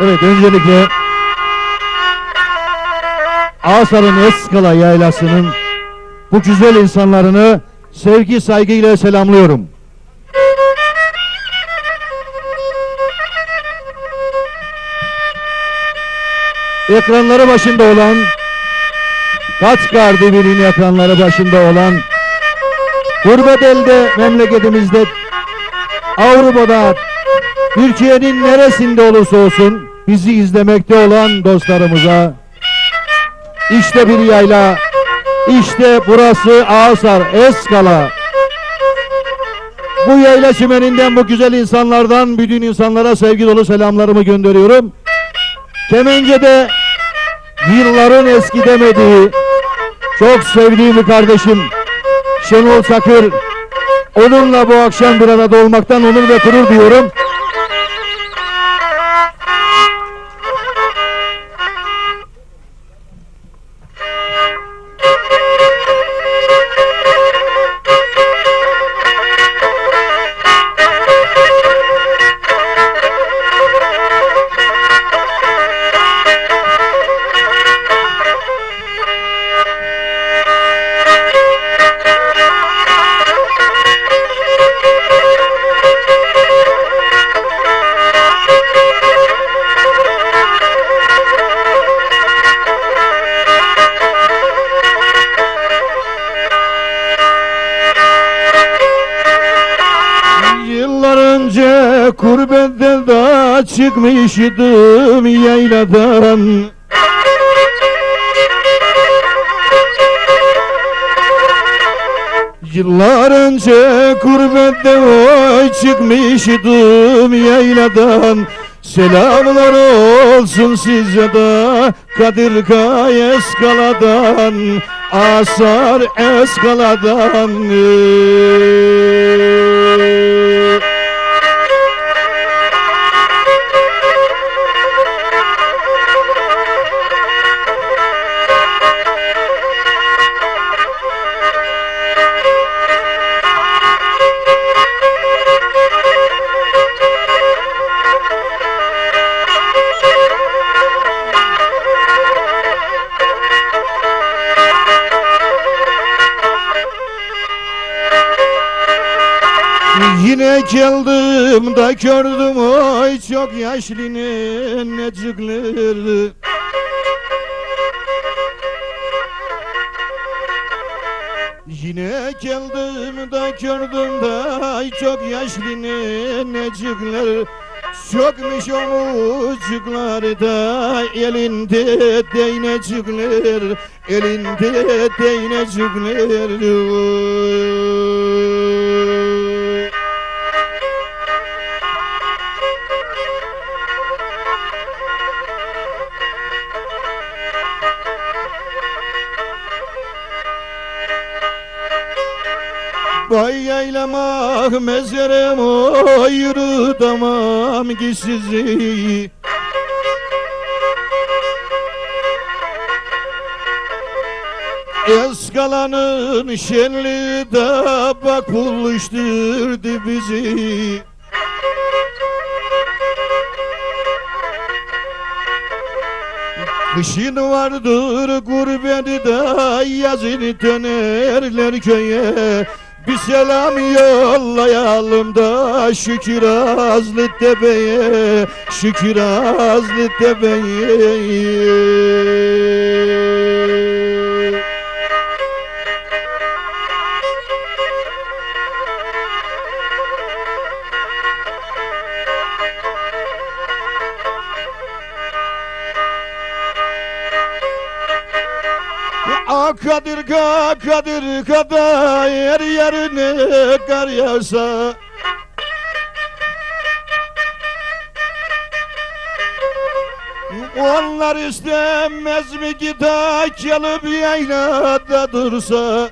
Evet öncelikle Ağasar'ın Eskala Yaylası'nın bu güzel insanlarını sevgi saygıyla selamlıyorum. Ekranları başında olan Kaç Gardibi'nin ekranları başında olan Gurbet memleketimizde Avrupa'da Türkiye'nin neresinde olursa olsun bizi izlemekte olan dostlarımıza işte bir yayla işte burası Ağasar Eskala bu yayla çimeninden bu güzel insanlardan bütün insanlara sevgi dolu selamlarımı gönderiyorum. Kemence'de yılların eski demediği çok sevdiğim bir kardeşim Şenol Çakır onunla bu akşam bir arada olmaktan onur ve gurur diyorum. Da çıkmıştım yayladan. Yıllar önce kurbette oy çıkmıştım yayladan. Selamlar olsun size de Kadirkay Eskala'dan. Asar Eskala'dan. Yine da gördüm oy çok yaşlı necikler Yine geldim da gördüm da çok yaşlı necikler Sökmüş omuzcukları da elinde değnecikler Elinde değnecikler Yaylamak mezarım o yürüdemem ki sizi. Eskalanın şenliği de bak buluşturdu bizi. Kışın vardır gurbeti de yazın dönerler köye Bir selam yollayalım da Şükür Azlı Tepe'ye Şükür Azlı Tepe'ye. A Kadir ka Kadir kada yer yerine kar yağsa. Onlar istemez mi ki da gelip yaylada dursa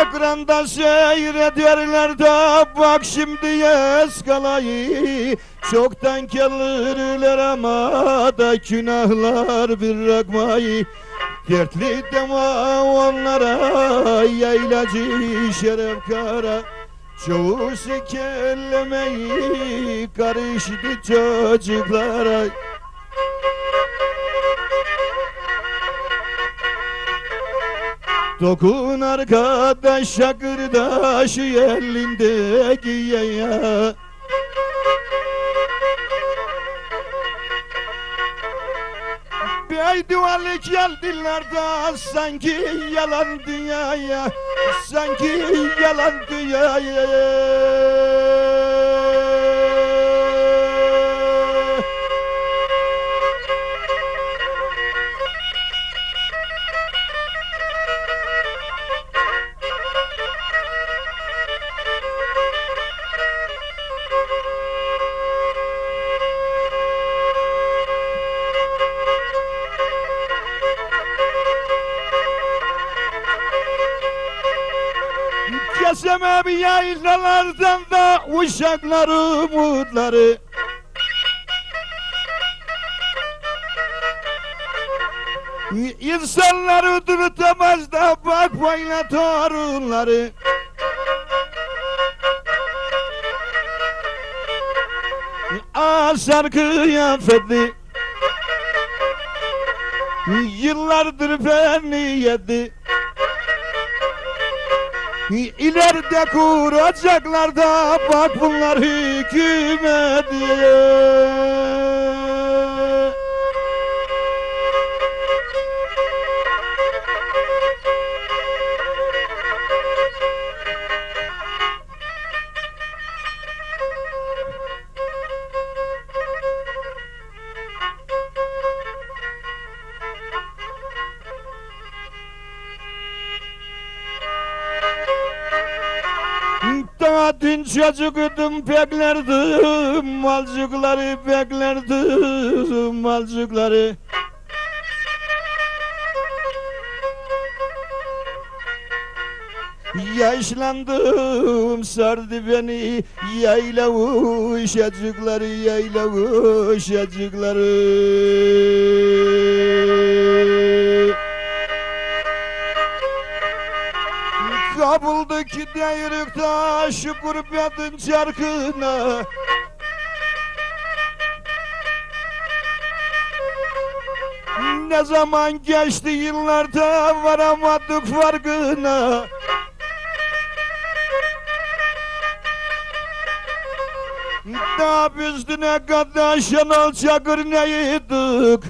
Ekranda seyrederler de bak şimdi eskalayı. Çoktan gelirler ama da günahlar bir rakmayı. Dertli dema onlara yaylacı şeref kara. Çoğu kellemeyi karıştı çocuklara Dokun arkadaş şakırdaşı elindeki yaya. Bir duvarlık geldiler sanki yalan dünyaya Sanki yalan dünyaya Kesemem yaylalardan da uşakları umutları. İnsanları tutamaz da bakmayla torunları Asar kıyafeti Yıllardır beni yedi İleride kuracaklar da bak bunlar hükümeti Daha dün çocuktum beklerdim Malcıkları beklerdim Malcıkları. Yaşlandım sardı beni Yayla uşacıkları Yayla uşacıkları Kabuldaki deyrikte şu gurbetin çarkına Ne zaman geçti yıllarda varamadık farkına. Da biz düne kadar Şenol Çakır neydik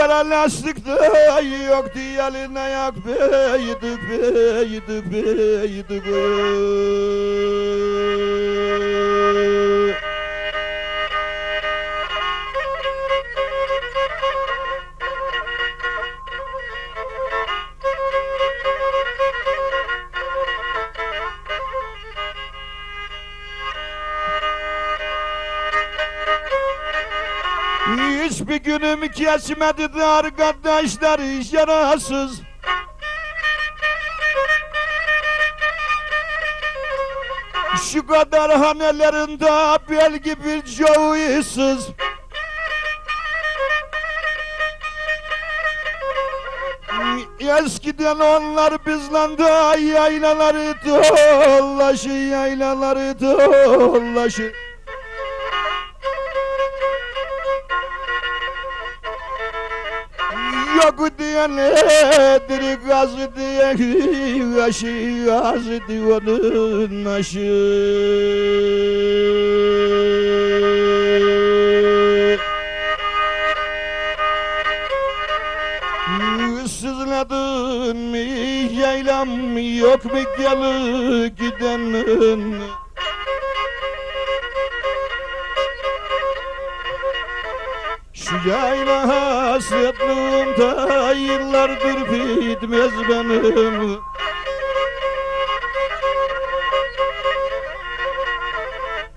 Kara lastikte yok diyalin ayak beydik beydik beydik Hiçbir kesmedi arkadaşlar yarasız Şu kadar hanelerinde belki bir çoğuysuz Eskiden onlar bizle de yaylaları dolaşır, yaylaları dolaşır nedir gazı diye aşı gazı onun aşı Sızladın mı yaylam yok mu geli gidenin hasretliğimde yıllardır bitmez benim.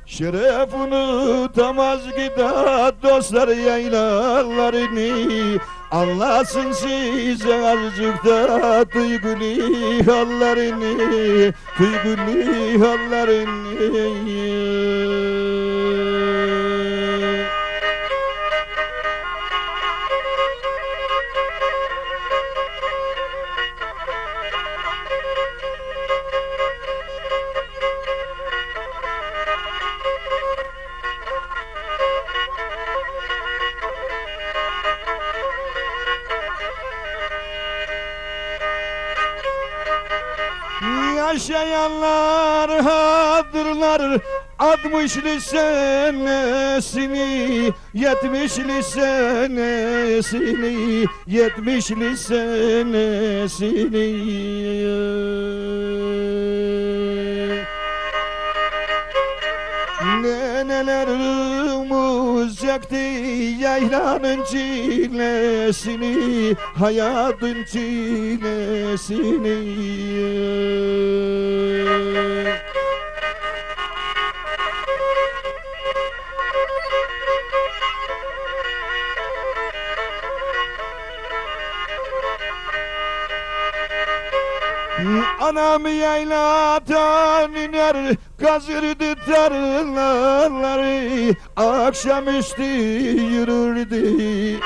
Şerefini tamaz gida dostlar yaylalarını Anlasın size azıcık da duygulu hallerini Duygulu hallerini Yaşayanlar hatırlar Altmışlı senesini Yetmişli senesini Yetmişli senesini yaktı yaylanın çilesini Hayatın çilesini. Anam yayladan iner kazırdı tarlaları Akşamüstü yürürdü.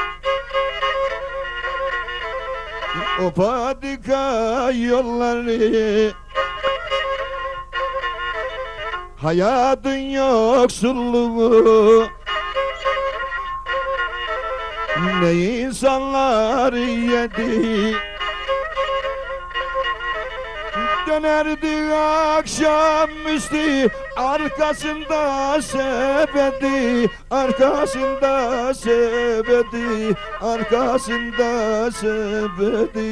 O patika yolları Hayatın yoksulluğu. Ne insanlar yedi Dönerdi akşamüstü arkasında sepeti arkasında sepeti arkasında sepeti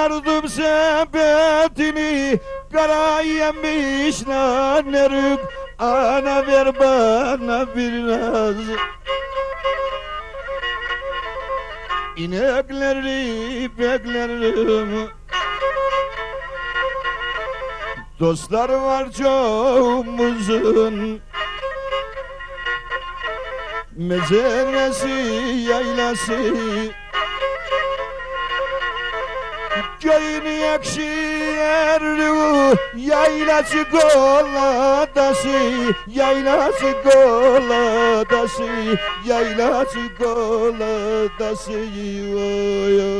Acardım sepetini Kara yemiş nanerük Ana ver bana biraz İnekleri beklerim. Dostlar var çoğumuzun. Mezaresi yaylası Köyün yakşı yerli Yaylası koladası Yaylası koladası Yaylası koladası Oy oy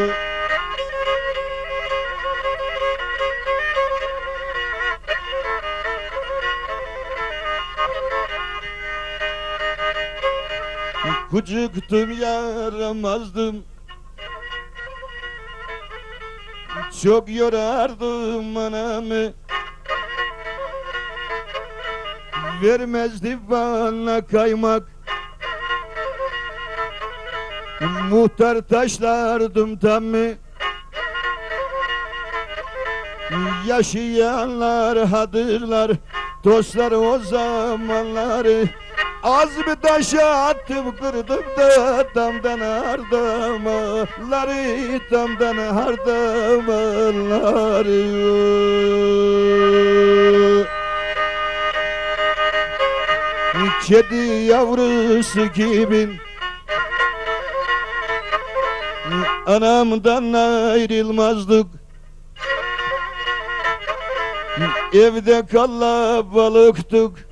oy. Kucuktum yaramazdım Çok yorardım anamı. Vermezdi bana kaymak. Muhtar taşlardım tamı. Yaşayanlar hadırlar Dostlar o zamanları Az bir taş attım kırdım da damdan hardamaları damdan hardamaları Kedi yavrusu gibi Anamdan ayrılmazdık. Evde kalabalıktık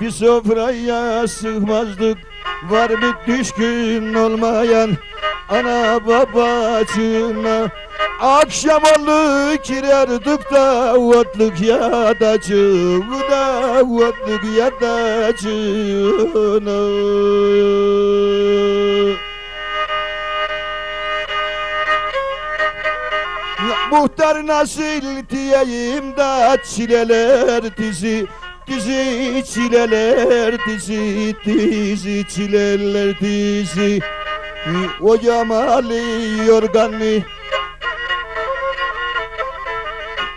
bir sofraya sığmazdık. Var mı düşkün olmayan ana babacığına. Akşam oldu girerdik da otluk yadacığına Otluk yadacığına Muhtar nasıl diyeyim da çileler dizi Dizi çileler dizi dizi çileler dizi. O yamalı yorganı.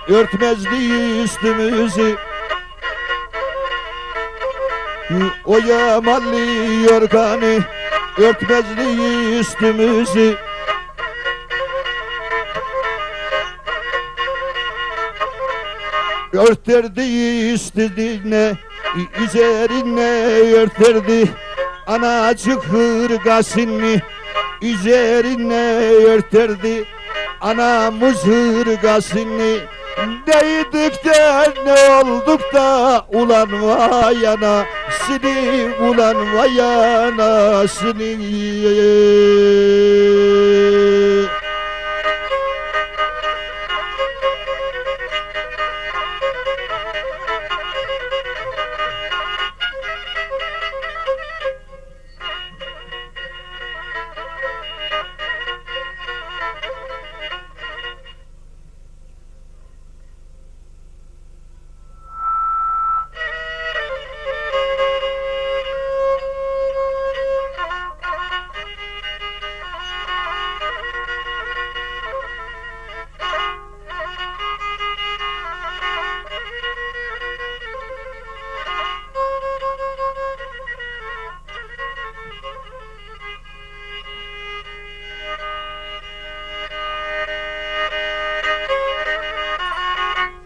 Örtmezdi üstümüzü. O yamalı yorganı. Örtmezdi üstümüzü Örterdi üstüne üzerine örterdi. Anacık hırgasını üzerine örterdi. Anamız hırgasını Neydik de ne olduk da ulan vayana seni ulan vayana seni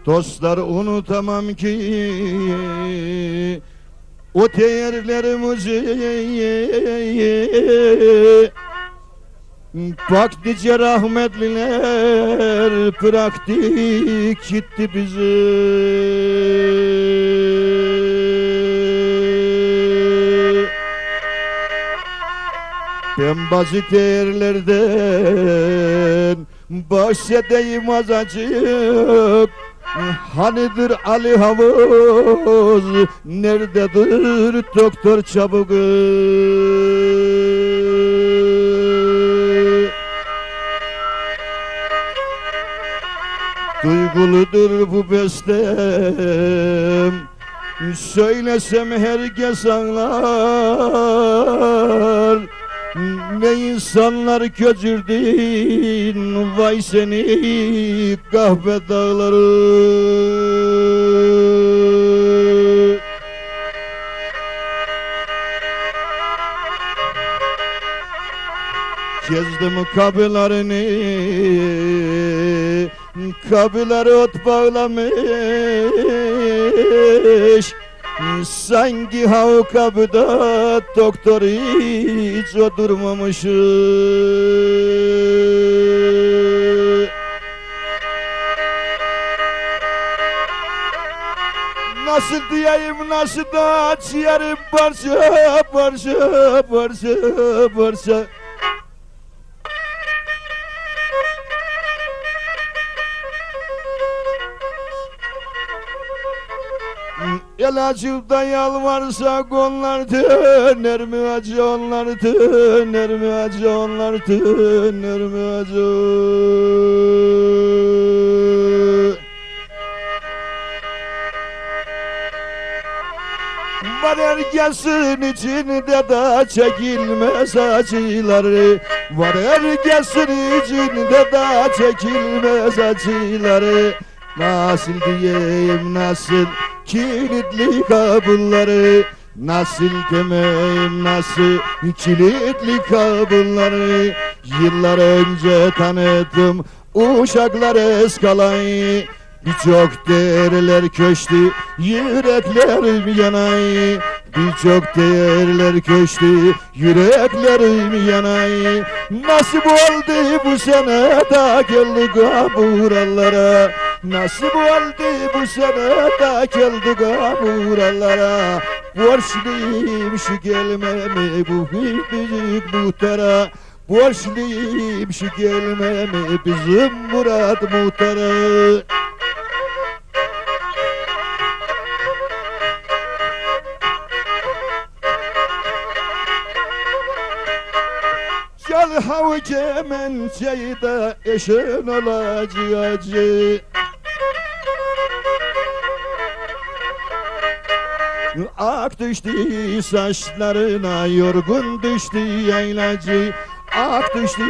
Dostlar unutamam ki o değerlerimizi Bak nice rahmetliler bıraktı gitti bizi. Ben bazı değerlerden bahsedeyim azacık Hanidir Ali Havuz Nerededir doktor çabuk? Duyguludur bu bestem Söylesem herkes anlar Ne insanlar göcürdün Vay seni kahve dağları. Gezdim kabilerini Kabileri ot bağlamış. Sanki hav kapıda doktor hiç oturmamış Nasıl diyeyim nasıl da ciğerim parça parça parça parça Elacılda yalvarsa onlar döner mi acı onlar döner mi acı onlar döner mi acı? Var herkesin içinde de çekilmez acıları Var herkesin içinde de çekilmez acıları Nasıl diyeyim nasıl kilitli kapıları Nasıl demeyim nasıl kilitli kapıları Yıllar önce tanıdım uşaklar eskalayı. Birçok değerler köştü yüreklerim yanay? Birçok değerler köştü yüreklerim yanay? Nasip oldu bu sene da geldik buralara Nasip oldu bu sene da geldik buralara Borçluyum şu gelmemi bu büyük muhtara Borçluyum şu gelmemi bizim Murat muhtara Gel havu kemençeyi de eşin olacağız Ak düştü saçlarına yorgun düştü yaylacı Ak düştü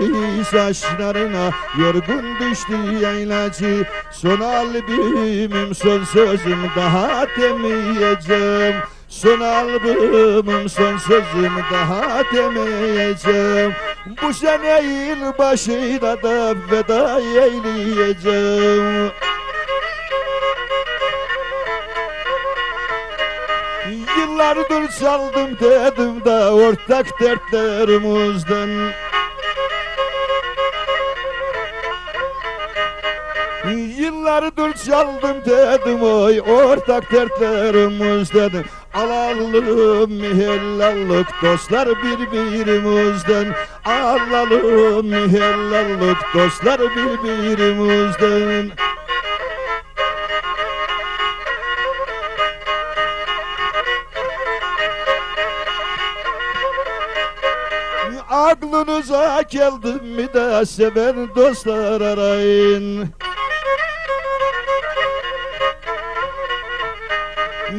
saçlarına yorgun düştü yaylacı Son albümüm son sözüm daha demeyeceğim Son albümüm son sözüm daha demeyeceğim. Bu sene başına da veda eyleyeceğim. Yıllardır çaldım dedim da ortak dertlerimizden Yıllardır çaldım dedim oy ortak dertlerimizden Alalım helallık dostlar birbirimizden. Alalım helallık dostlar birbirimizden. Aklınıza geldim mi de seven dostlar arayın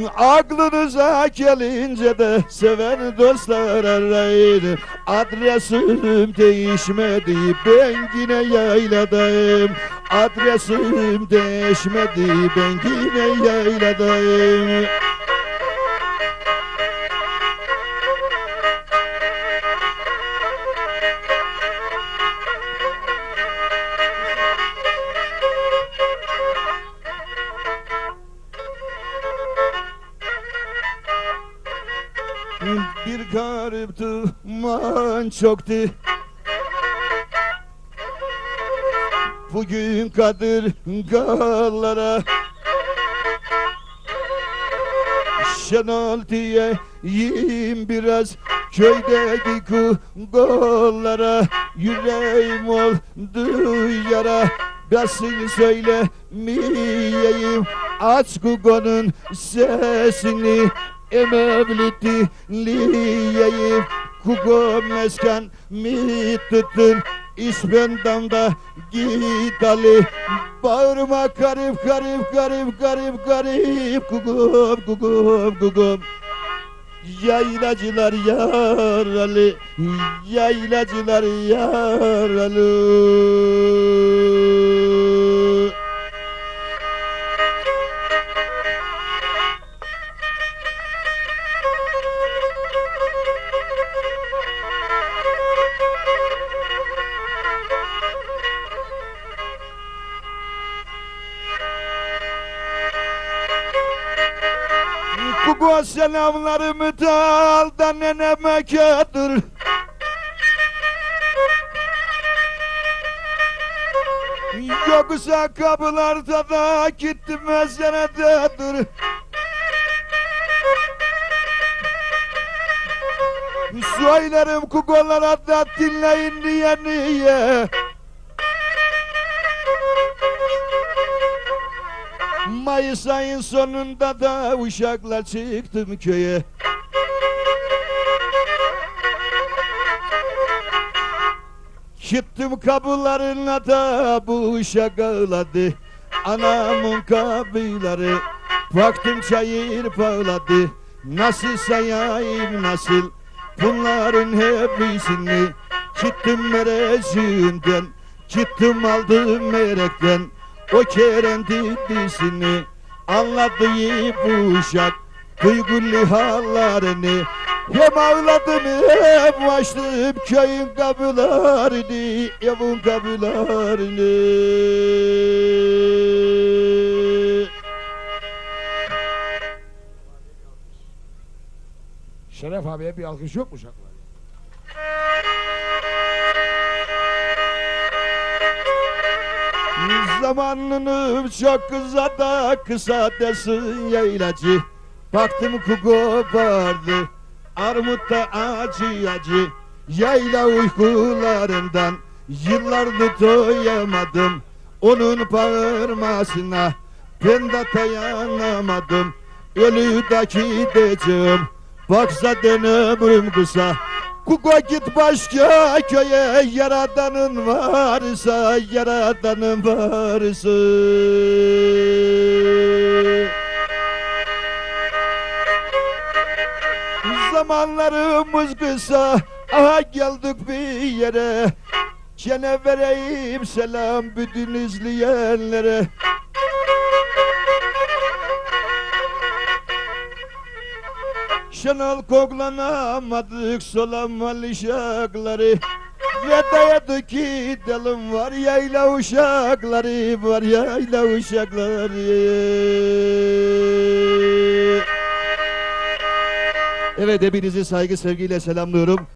Aklınıza gelince de seven dostlar arayın Adresim değişmedi ben yine yayladayım. Adresim değişmedi ben yine yayladayım garip duman çoktu Bugün kadir gallara Şenol diyeyim biraz. Köydeki kugolara Yüreğim oldu yara. Nasıl söylemeyeyim. Aç kugonun sesini Emevliti liyeyim Kugo mesken mi tutun İspendamda gidalı Bağırma garip garip garip garip garip Kugum kugum kugum Yaylacılar yaralı Yaylacılar yaralı selamlarımı da al da neneme götür Yoksa kapılarda da gittim mezenededir Söylerim kugolara da dinleyin diye niye Mayıs ayın sonunda da uşakla çıktım köye. Gittim kapılarına da bu uşak ağladı. Anamın kapıları Baktım çayır bağladı. Nasıl sayayım nasıl? Bunların hepsini Gittim merecinden Gittim aldım merekten. O keren didisini Anladı bu uşak Duygulu hallerini hem ağladım hem açtım köyün kapılarını Evin kapılarını Şeref abiye bir alkış yok mu şaklar? Zamanını çok kısa da kısa desin yaylacı Baktım kuku vardı Armutta acı acı. Yayla uykularından Yıllardır doyamadım Onun bağırmasına Ben de dayanamadım. Ölü de gideceğim Baksa ömrüm kısa Kuko git başka köye Yaradanın varsa Yaradanın varsa. Zamanlarımız kısa Aha geldik bir yere. Gene vereyim selam bütün izleyenlere Şenol koklanamadık solan uşakları Ve dayadı ki dalım var yayla uşakları Var yayla uşakları. Evet hepinizi saygı sevgiyle selamlıyorum